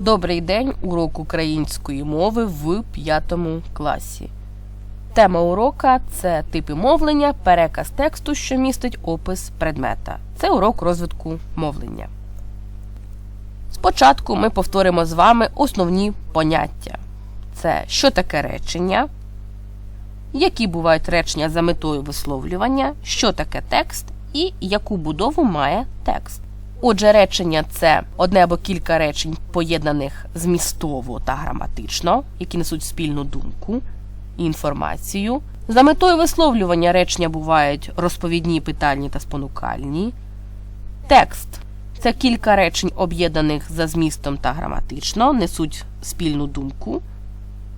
Добрий день, урок української мови в п'ятому класі. Тема урока це типи мовлення, переказ тексту, що містить опис предмета. Це урок розвитку мовлення. Спочатку ми повторимо з вами основні поняття: це що таке речення, які бувають речення за метою висловлювання, що таке текст і яку будову має текст. Отже, речення це одне або кілька речень, поєднаних змістово та граматично, які несуть спільну думку і інформацію. За метою висловлювання речення бувають розповідні, питальні та спонукальні. Текст це кілька речень, об'єднаних за змістом та граматично, несуть спільну думку,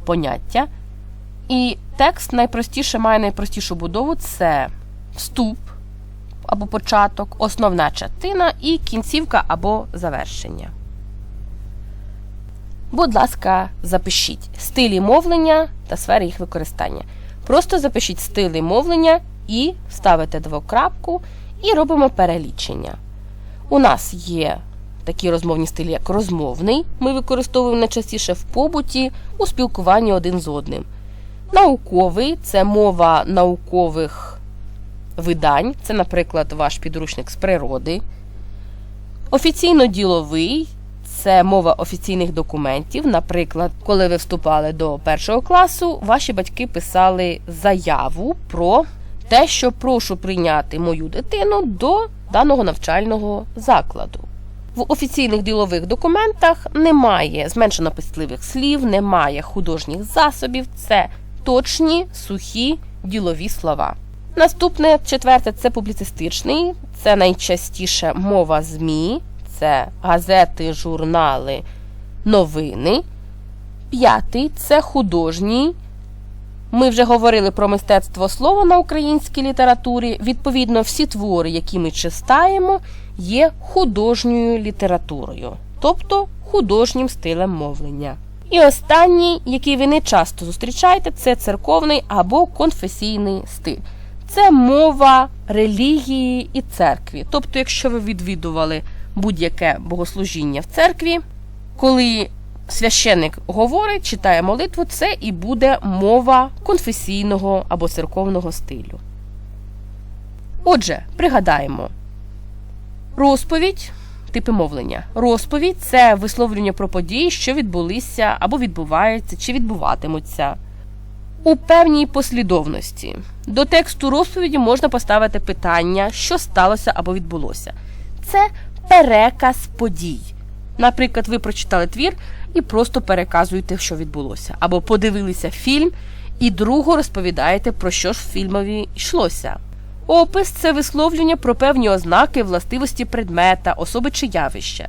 поняття. І текст найпростіше має найпростішу будову це вступ або початок, основна частина і кінцівка або завершення. Будь ласка, запишіть стилі мовлення та сфери їх використання. Просто запишіть стилі мовлення і ставите двокрапку і робимо перелічення. У нас є такі розмовні стилі, як розмовний. Ми використовуємо найчастіше в побуті у спілкуванні один з одним. Науковий це мова наукових видань, це, наприклад, ваш підручник з природи. Офіційно-діловий це мова офіційних документів. Наприклад, коли ви вступали до першого класу, ваші батьки писали заяву про те, що прошу прийняти мою дитину до даного навчального закладу. В офіційних ділових документах немає зменшено писливих слів, немає художніх засобів, це точні, сухі ділові слова. Наступне четверте це публіцистичний, це найчастіше мова ЗМІ, це газети, журнали, новини. П'ятий це художній. Ми вже говорили про мистецтво слова на українській літературі. Відповідно, всі твори, які ми читаємо, є художньою літературою, тобто художнім стилем мовлення. І останній, який ви не часто зустрічаєте, це церковний або конфесійний стиль. Це мова релігії і церкві. Тобто, якщо ви відвідували будь-яке богослужіння в церкві, коли священник говорить, читає молитву, це і буде мова конфесійного або церковного стилю. Отже, пригадаємо розповідь. Типи мовлення. Розповідь це висловлювання про події, що відбулися або відбуваються, чи відбуватимуться. У певній послідовності до тексту розповіді можна поставити питання, що сталося або відбулося. Це переказ подій. Наприклад, ви прочитали твір і просто переказуєте, що відбулося, або подивилися фільм і другу розповідаєте, про що ж в фільмові йшлося. Опис це висловлювання про певні ознаки, властивості предмета, особи чи явища.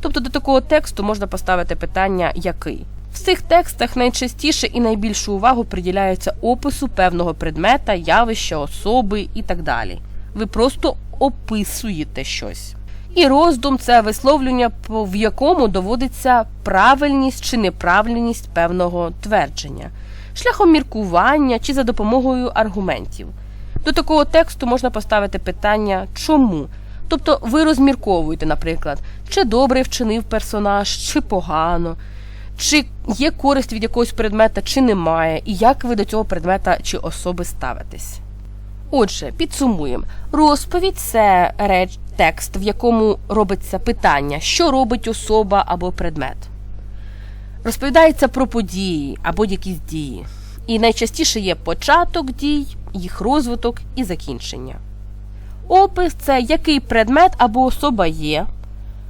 Тобто до такого тексту можна поставити питання який. В цих текстах найчастіше і найбільшу увагу приділяється опису певного предмета, явища, особи і так далі. Ви просто описуєте щось. І роздум це висловлювання, в якому доводиться правильність чи неправильність певного твердження, шляхом міркування чи за допомогою аргументів. До такого тексту можна поставити питання чому? Тобто ви розмірковуєте, наприклад, чи добре вчинив персонаж, чи погано, чи є користь від якогось предмета, чи немає, і як ви до цього предмета чи особи ставитесь. Отже, підсумуємо. Розповідь це реч, текст, в якому робиться питання, що робить особа або предмет. Розповідається про події або якісь дії. І найчастіше є початок дій, їх розвиток і закінчення. Опис це який предмет або особа є.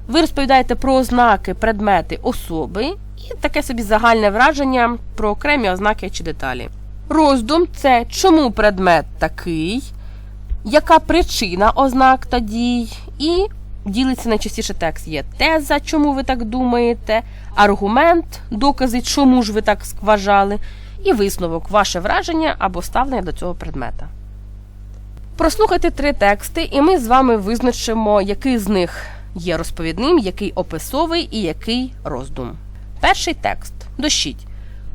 Ви розповідаєте про ознаки, предмети особи і таке собі загальне враження про окремі ознаки чи деталі. Роздум це чому предмет такий, яка причина ознак та дій, і ділиться найчастіше текст є теза, чому ви так думаєте, аргумент, докази, чому ж ви так вважали, і висновок, ваше враження або ставлення до цього предмета. Прослухайте три тексти, і ми з вами визначимо, який з них є розповідним, який описовий і який роздум. Перший текст дощить.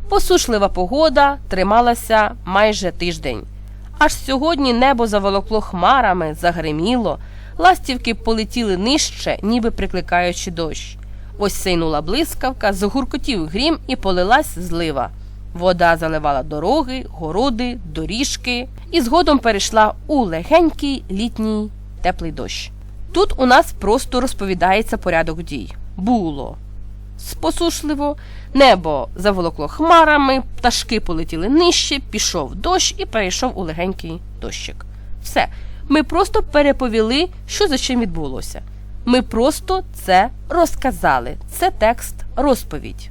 Посушлива погода трималася майже тиждень. Аж сьогодні небо заволокло хмарами, загриміло, ластівки полетіли нижче, ніби прикликаючи дощ. Ось сейнула блискавка, загуркотів грім і полилась злива. Вода заливала дороги, городи, доріжки і згодом перейшла у легенький літній теплий дощ. Тут у нас просто розповідається порядок дій. Було спосушливо, небо заволокло хмарами, пташки полетіли нижче, пішов дощ і перейшов у легенький дощик. Все. Ми просто переповіли, що за чим відбулося. Ми просто це розказали. Це текст розповідь.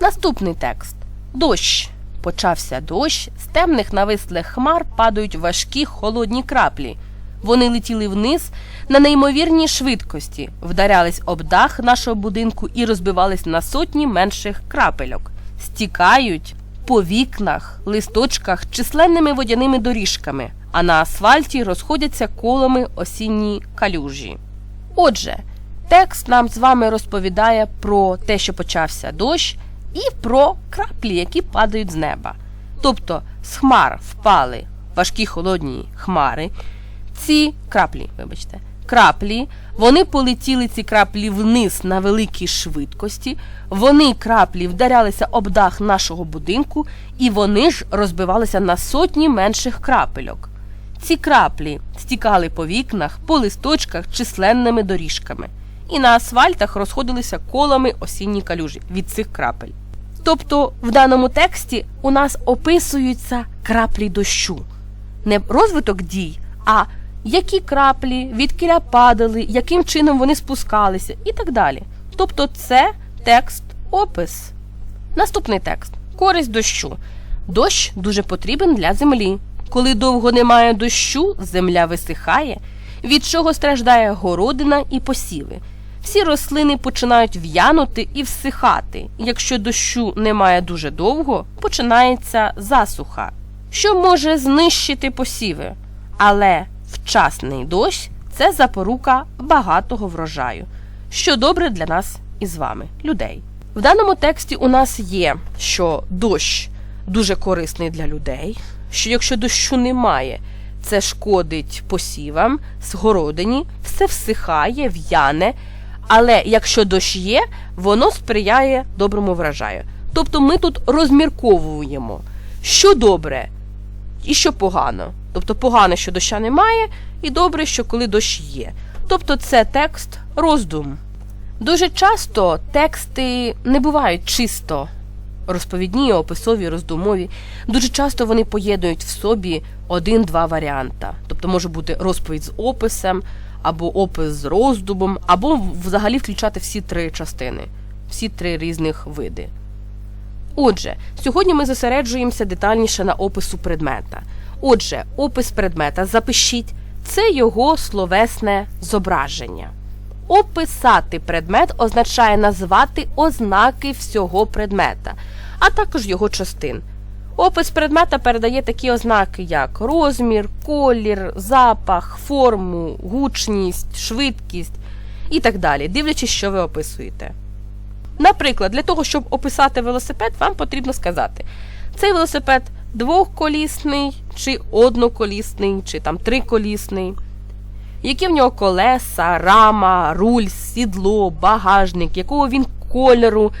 Наступний текст. Дощ. Почався дощ, з темних навислих хмар падають важкі холодні краплі. Вони летіли вниз на неймовірній швидкості, вдарялись об дах нашого будинку і розбивались на сотні менших крапельок, стікають по вікнах, листочках, численними водяними доріжками, а на асфальті розходяться колами осінні калюжі. Отже, текст нам з вами розповідає про те, що почався дощ, і про краплі, які падають з неба. Тобто з хмар впали важкі холодні хмари. Ці краплі, вибачте, краплі, вони полетіли ці краплі вниз на великій швидкості, вони краплі вдарялися об дах нашого будинку, і вони ж розбивалися на сотні менших крапельок. Ці краплі стікали по вікнах, по листочках численними доріжками, і на асфальтах розходилися колами осінні калюжі від цих крапель. Тобто в даному тексті у нас описуються краплі дощу, не розвиток дій, а які краплі, відкіля падали, яким чином вони спускалися і так далі. Тобто це текст опис. Наступний текст користь дощу. Дощ дуже потрібен для землі. Коли довго немає дощу, земля висихає, від чого страждає городина і посіви. Всі рослини починають в'янути і всихати. Якщо дощу немає дуже довго, починається засуха, що може знищити посіви. Але вчасний дощ це запорука багатого врожаю, що добре для нас із вами, людей. В даному тексті у нас є, що дощ дуже корисний для людей, що якщо дощу немає, це шкодить посівам, згородині, все всихає, в'яне. Але якщо дощ є, воно сприяє доброму врожаю. Тобто ми тут розмірковуємо, що добре і що погано. Тобто погано, що доща немає, і добре, що коли дощ є. Тобто це текст роздум. Дуже часто тексти не бувають чисто розповідні, описові, роздумові. Дуже часто вони поєднують в собі один-два варіанта. Тобто може бути розповідь з описом, або опис з роздумом, або взагалі включати всі три частини, всі три різних види. Отже, сьогодні ми зосереджуємося детальніше на опису предмета. Отже, опис предмета запишіть це його словесне зображення. Описати предмет означає назвати ознаки всього предмета, а також його частин. Опис предмета передає такі ознаки, як розмір, колір, запах, форму, гучність, швидкість і так далі, дивлячись, що ви описуєте. Наприклад, для того, щоб описати велосипед, вам потрібно сказати, цей велосипед двохколісний, чи одноколісний, чи там триколісний, які в нього колеса, рама, руль, сідло, багажник, якого він кольору,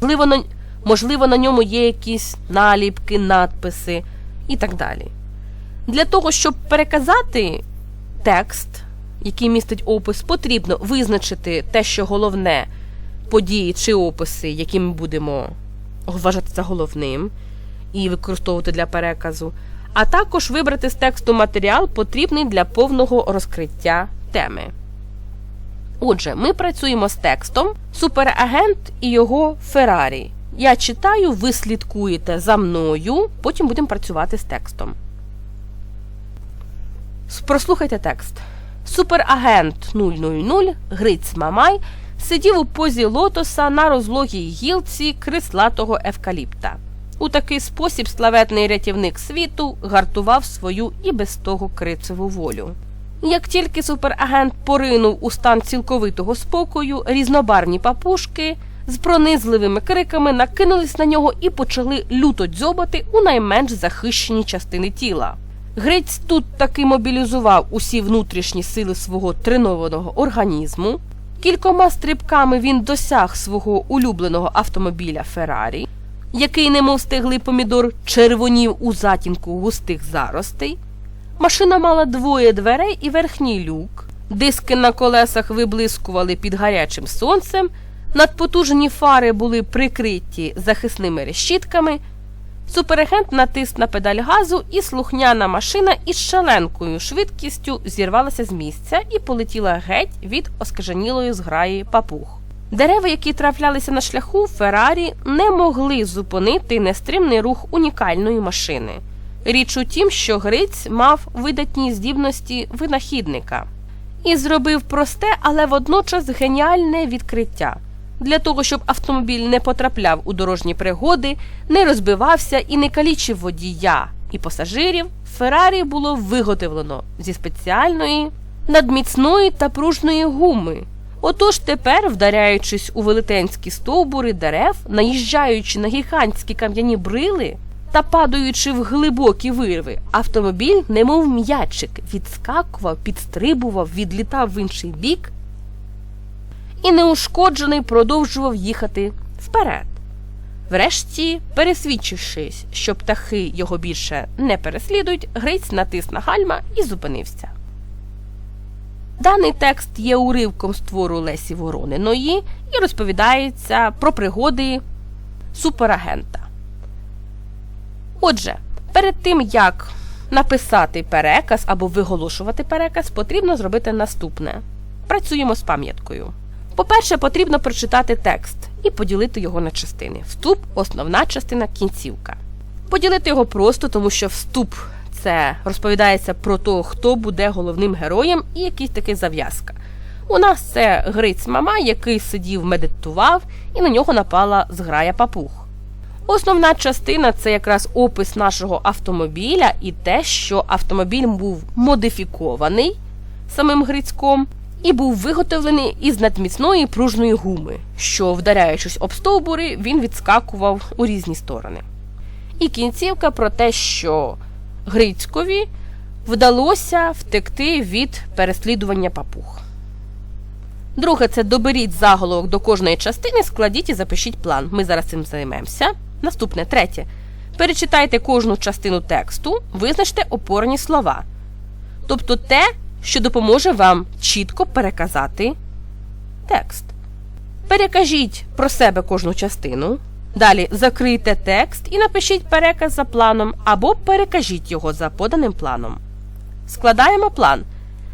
можливо, на, можливо, на ньому є якісь наліпки, надписи і так далі. Для того, щоб переказати текст, який містить опис, потрібно визначити те, що головне події чи описи, які ми будемо вважати за головним і використовувати для переказу, а також вибрати з тексту матеріал, потрібний для повного розкриття теми. Отже, ми працюємо з текстом Суперагент і його Феррарі. Я читаю, ви слідкуєте за мною, потім будемо працювати з текстом. Прослухайте текст. Суперагент 000 Гриць Мамай сидів у позі лотоса на розлогій гілці крислатого евкаліпта. У такий спосіб славетний рятівник світу гартував свою і без того крицеву волю. Як тільки суперагент поринув у стан цілковитого спокою, різнобарні папушки з пронизливими криками накинулись на нього і почали люто дзьобати у найменш захищені частини тіла. Грець тут таки мобілізував усі внутрішні сили свого тренованого організму, Кількома стрибками він досяг свого улюбленого автомобіля Феррарі, який, немов стеглий помідор, червонів у затінку густих заростей. Машина мала двоє дверей і верхній люк. Диски на колесах виблискували під гарячим сонцем, надпотужені фари були прикриті захисними решітками. Суперагент натис на педаль газу, і слухняна машина із шаленкою швидкістю зірвалася з місця і полетіла геть від оскаженілої зграї папуг. Дерева, які траплялися на шляху Феррарі, не могли зупинити нестримний рух унікальної машини. Річ у тім, що Гриць мав видатні здібності винахідника і зробив просте, але водночас геніальне відкриття. Для того, щоб автомобіль не потрапляв у дорожні пригоди, не розбивався і не калічив водія і пасажирів, Феррарі було виготовлено зі спеціальної надміцної та пружної гуми. Отож тепер, вдаряючись у велетенські стовбури дерев, наїжджаючи на гігантські кам'яні брили та падаючи в глибокі вирви, автомобіль, немов м'ячик, відскакував, підстрибував, відлітав в інший бік і неушкоджений продовжував їхати вперед. Врешті, пересвідчившись, що птахи його більше не переслідують, Гриць натис на гальма і зупинився. Даний текст є уривком з твору Лесі Ворониної і розповідається про пригоди суперагента. Отже, перед тим як написати переказ або виголошувати переказ, потрібно зробити наступне: працюємо з пам'яткою. По-перше, потрібно прочитати текст і поділити його на частини. Вступ основна частина кінцівка. Поділити його просто, тому що вступ це розповідається про те, хто буде головним героєм, і якийсь такий зав'язка. У нас це Гриць мама, який сидів, медитував, і на нього напала зграя папуг. Основна частина це якраз опис нашого автомобіля і те, що автомобіль був модифікований самим Грицьком і був виготовлений із надміцної пружної гуми, що, вдаряючись об стовбури, він відскакував у різні сторони. І кінцівка про те, що Грицькові вдалося втекти від переслідування папуг. Друге, це доберіть заголовок до кожної частини, складіть і запишіть план. Ми зараз цим займемося. Наступне третє. Перечитайте кожну частину тексту, визначте опорні слова. Тобто те, що допоможе вам чітко переказати текст. Перекажіть про себе кожну частину. Далі закрийте текст і напишіть переказ за планом або перекажіть його за поданим планом. Складаємо план.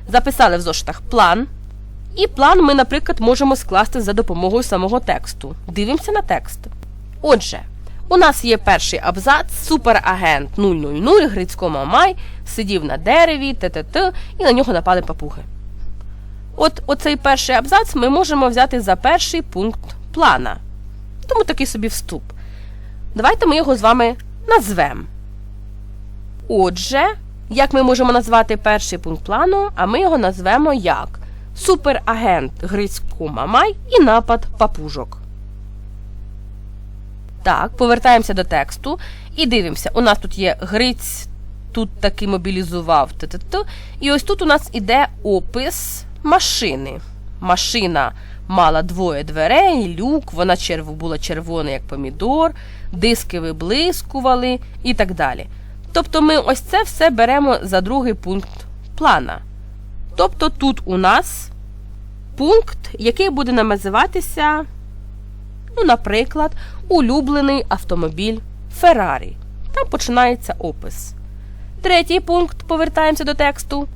Записали в зошитах план. І план ми, наприклад, можемо скласти за допомогою самого тексту. Дивимося на текст. Отже, у нас є перший абзац, суперагент 000 Грицько Мамай сидів на дереві, т-т-т, і на нього напали папуги. От оцей перший абзац ми можемо взяти за перший пункт плана. Тому такий собі вступ. Давайте ми його з вами назвемо. Отже, як ми можемо назвати перший пункт плану, а ми його назвемо як Суперагент Грицько Мамай і напад папужок. Так, повертаємося до тексту і дивимося. У нас тут є Гриць, тут таки мобілізував. Т -т -т. І ось тут у нас іде опис машини. Машина мала двоє дверей, люк, вона черв... була червона, як помідор, диски виблискували і так далі. Тобто ми ось це все беремо за другий пункт плана. Тобто тут у нас пункт, який буде називатися. Ну, наприклад, улюблений автомобіль Феррарі. Там починається опис. Третій пункт повертаємося до тексту.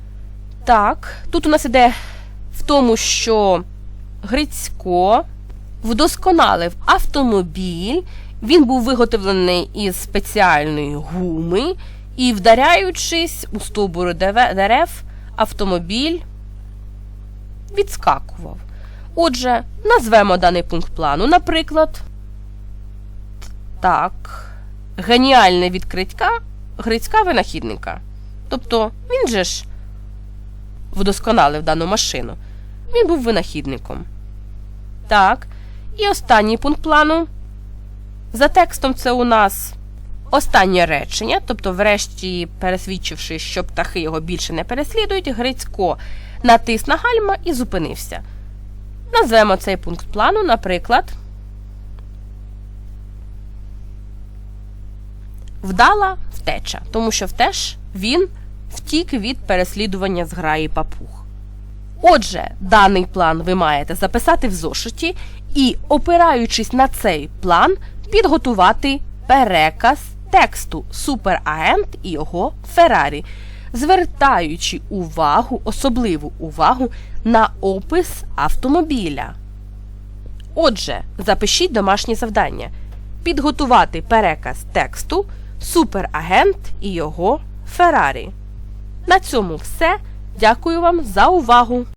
Так, тут у нас іде в тому, що Грицько вдосконалив автомобіль, він був виготовлений із спеціальної гуми, і, вдаряючись у стовбури дерев, автомобіль відскакував. Отже, назвемо даний пункт плану. Наприклад, так, геніальне відкриття Грицька винахідника. Тобто, він же ж вдосконалив дану машину. Він був винахідником. Так. І останній пункт плану. За текстом, це у нас останнє речення, тобто, врешті, пересвідчивши, що птахи його більше не переслідують, Грицько натис на гальма і зупинився. Назвемо цей пункт плану, наприклад, вдала втеча, тому що втеж він втік від переслідування зграї папуг. Отже, даний план ви маєте записати в зошиті і, опираючись на цей план, підготувати переказ тексту Суперагент і його Феррарі, звертаючи увагу, особливу увагу на опис автомобіля. Отже, запишіть домашнє завдання: підготувати переказ тексту Суперагент і його Феррарі. На цьому все. Дякую вам за увагу!